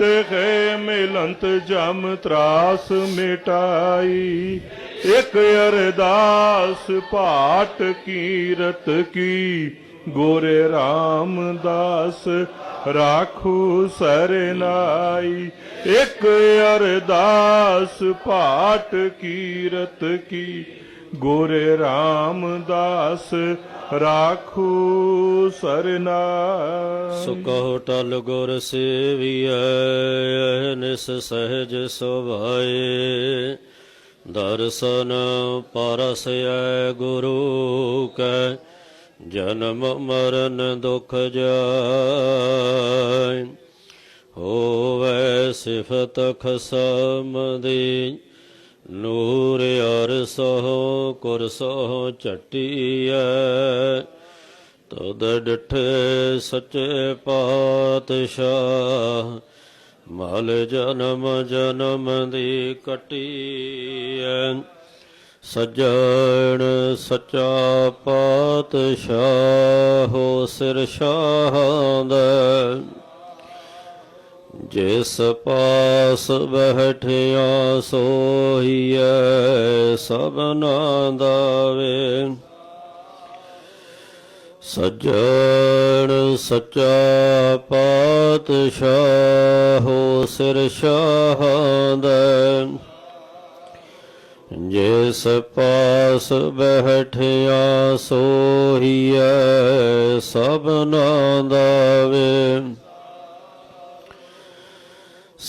ਤੇਖੇ ਮਿਲੰਤ ਜਮ ਤਰਾਸ ਮਿਟਾਈ। ਇਕ ਅਰਦਾਸ ਪਾਟ ਕੀਰਤ ਕੀ, ਗੋਰੇ ਰਾਮਦਾਸ ਰਾਖੂ ਸਰਨਾਈ ਇਕ ਅਰਦਾਸ ਪਾਟ ਕੀਰਤ ਕੀ ਗੁਰ ਰਾਮਦਾਸ ਰਾਖੂ ਸਰਨਾਈ ਸੋ ਟਲ ਗੁਰ ਸੇਵੀਐ, ਨਿਸ ਸਹਿਜ ਸੁਭਾਏ। ਦਰਸ਼ਨ ਪਰਸੈ ਗੁਰੂ ਕੈ, ਜਨਮ ਮਰਨ ਦੁਖ ਜਾਇ ਹੋਵੇ ਸਿਫਤ ਖਸਮ ਦੀ ਨੂਰ ਅਰਸੋ ਕੁਰਸੋ ਚਟੀਐ ਤਦ ਡਿਠੇ ਸੱਚੇ ਪਾਤਸ਼ਾਹ, ਮਲ ਜਨਮ ਜਨਮ ਦੀ ਕਟੀਐ। ਸਜਣ ਸੱਚਾ ਪਾਤਸ਼ਾਹ, ਹੋ ਸਿਰ ਸ਼ਾਹਾਂ ਦਾ। ਜਿਸ ਪਾਸ ਬਹਿਠਿਆ ਸੋਹੀਐ ਸਭਨਾ ਦਾਵੇ। ਵੇ ਸੱਚਾ ਪਾਤਸ਼ਾਹ ਹੋ ਸਿਰ ਸਾਹ ਦਾ ਜਿਸ ਪਾਸ ਬਹਿਠਿਆ ਸੋਹੀਐ ਸਭਨਾ ਦਾਵੇ।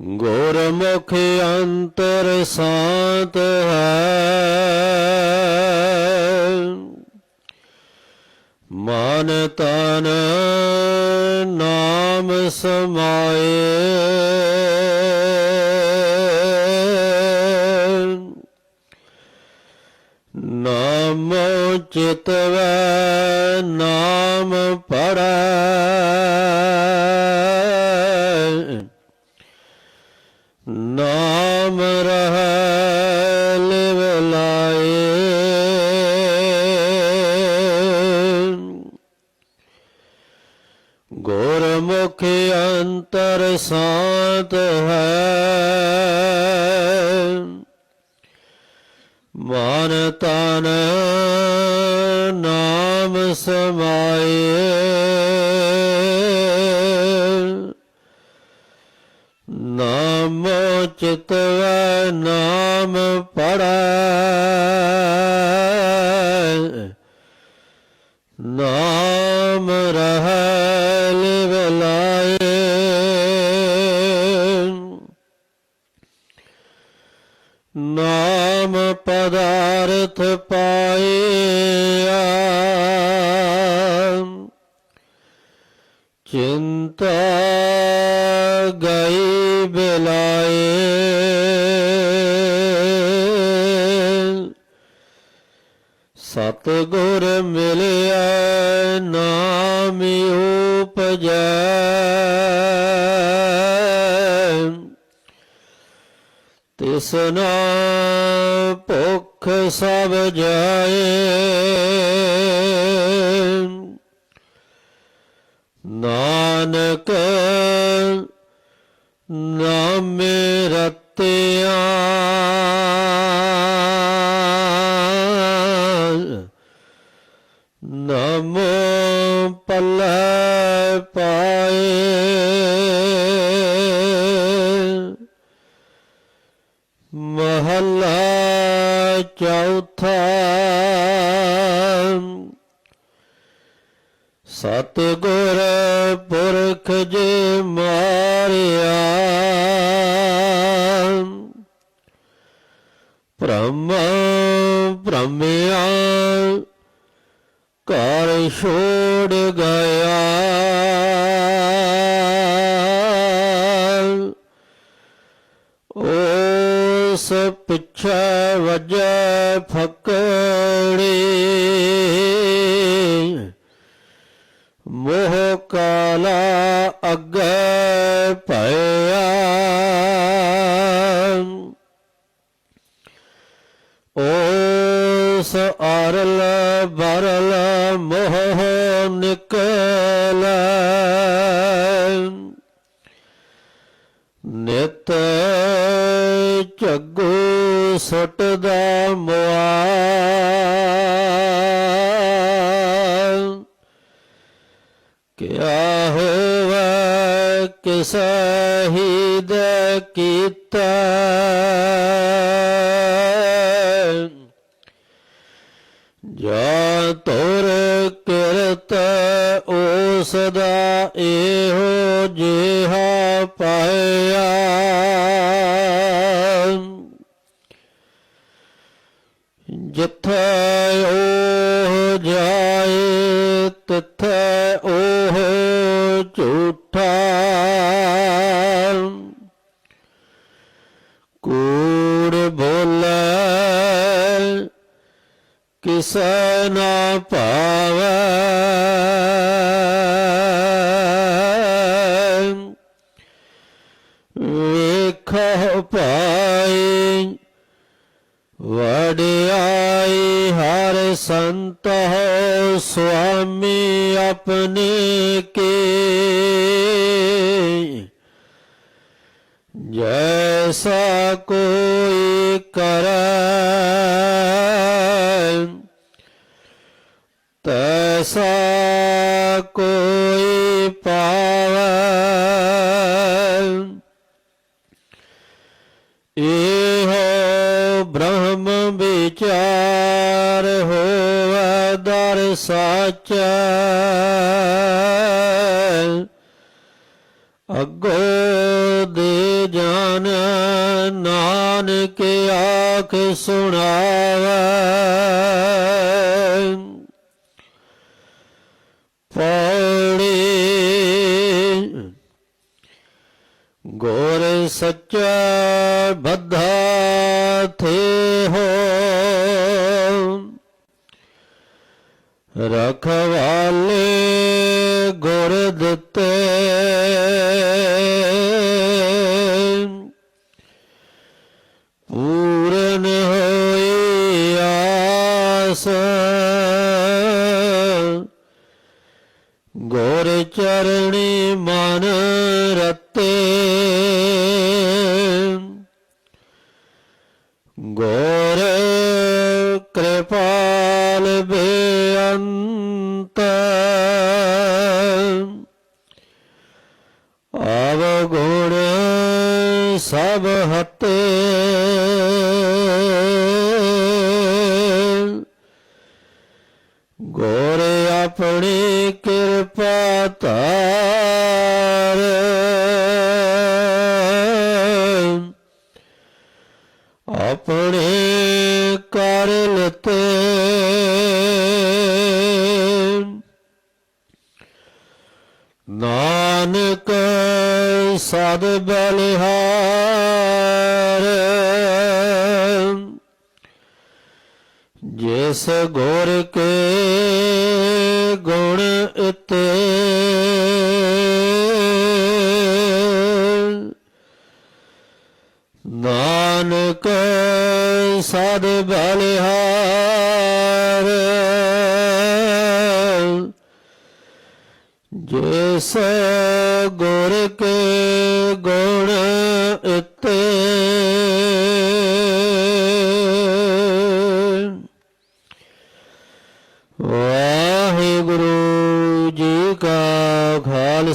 ਗੁਰਮੁਖ ਅੰਤਰ ਸਾਤ ਹੈ। ਮਨ ਤਨ ਨਾਮ ਸਮਾਏ। ਨਾਮ ਚਿਤਵੈ ਗੁਰਮੁਖ ਅੰਤਰ ਸਾਤ ਹੈ। ਮਨ ਤਨ ਨਾਮ ਸਮਾਏ। ਨਾਮ ਚਿਤਵੈ ਨਾਮ ਪਦਾਰਥ ਪਾਇਆ। ਚਿੰਤਾ ਗਈ ਬਿਲਾਏ। ਸਤ ਗੁਰ ਮਿਲਿਆ ਨਾਮ ਉਪਜੈ। ਤਿਸਨਾ ਭੁਖ ਸਭ ਜਾਏ। ਨਾਨਕ ਨਾਮੇ ਰਤਿਆ। ਚੌਥਾ। ਸਤਿਗੁਰ ਪੁਰਖ ਜੇ ਮਾਰਿਆ। ਭ੍ਰਮ ਭ੍ਰਮਿਆ ਘਰ ਛੋੜ ਗਿਆ। ਉਸ ਉਸ ਅਰਲ ਬਰਲ ਮੋਹ ਨਿਕਲ। ਨਿਤ ਝੱਗੂ ਸੁੱਟਦਾ ਮੁਆ ਕਿਆ ਹੋਵੇ ਕਿਸ ਦੇ ਕੀਤਾ। ਸਦਾ ਦਾ ਇਹੋ ਜਿਹਾ ਪਾਇਆ। ਜਿੱਥੇ ਉਹ ਜਾਏ, ਤਿੱਥੇ ਉਹ ਝੂਠਾ। ਕੂੜ ਬੋਲੇ, ਕਿਸੈ ਨਾ ਭਾਵੈ ਹਰ ਸੰਤ ਹੋ ਸੁਆਮੀ ਆਪਣੇ ਕੇ। ਜੈਸਾ ਕੋਈ ਕਰੈ ਤੈਸਾ ਕੋਈ ਪਾਵੈ। ਵਿਚਾਰ ਹੋਵੇ ਦਰ ਸਾਚੈ। ਅਗੋ ਦੇ ਜਾਨ ਨਾਨਕ ਆਖ ਸੁਣਾਵੇ। ਗੁਰ ਦਿੱਤੇ। ਪੂਰਨ ਹੋਈ ਆਸ ਗੁਰ ਚਰਣੀ ਮਨ ਰਤੇ। ਗੁਰ ਗੁਰ ਆਪਣੀ ਕਿਰਪਾ ਧਾਰ ਆਪਣੇ ਕਰ ਲਤੇ। ਨਾਨਕ ਸਦ ਬਲਿਹਾਰ ਜਿਸ ਗੁਰ ਕੇ ਗੁਣ ਇਤੇ। ਨਾਨਕ ਸਦ ਬਲਿਹਾਰ ਜਿਸ ਗੁਰ ਕੇ ਗੁਣ ਇਤੇ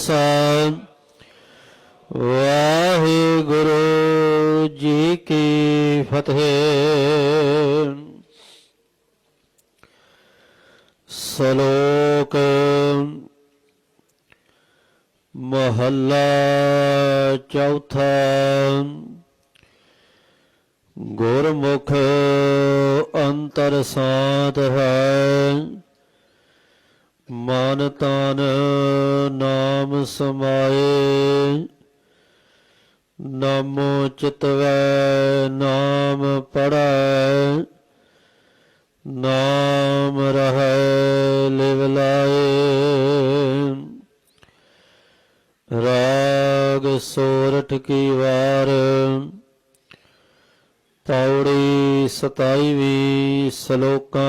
ਖਾਲਸਾ ਵਾਹਿਗੁਰੂ ਜੀ ਕੀ ਫਤਿਹ। ਸ਼ਲੋਕ ਮਹੱਲਾ ਚੌਥਾ। ਗੁਰਮੁਖ ਅੰਤਰ ਸਾਧ ਹੈ। ਮਨ ਤਨ ਨਾਮ ਸਮਾਏ, ਨਾਮੋ ਚਿਤਵੈ ਨਾਮ ਪੜੈ ਨਾਮ ਰਹੈ ਲਿਵ ਲਾਏ। ਰਾਗ ਸੋਰਠ ਕੀ ਵਾਰ ਪੌੜੀ 27ਵੀਂ ਸ਼ਲੋਕਾਂ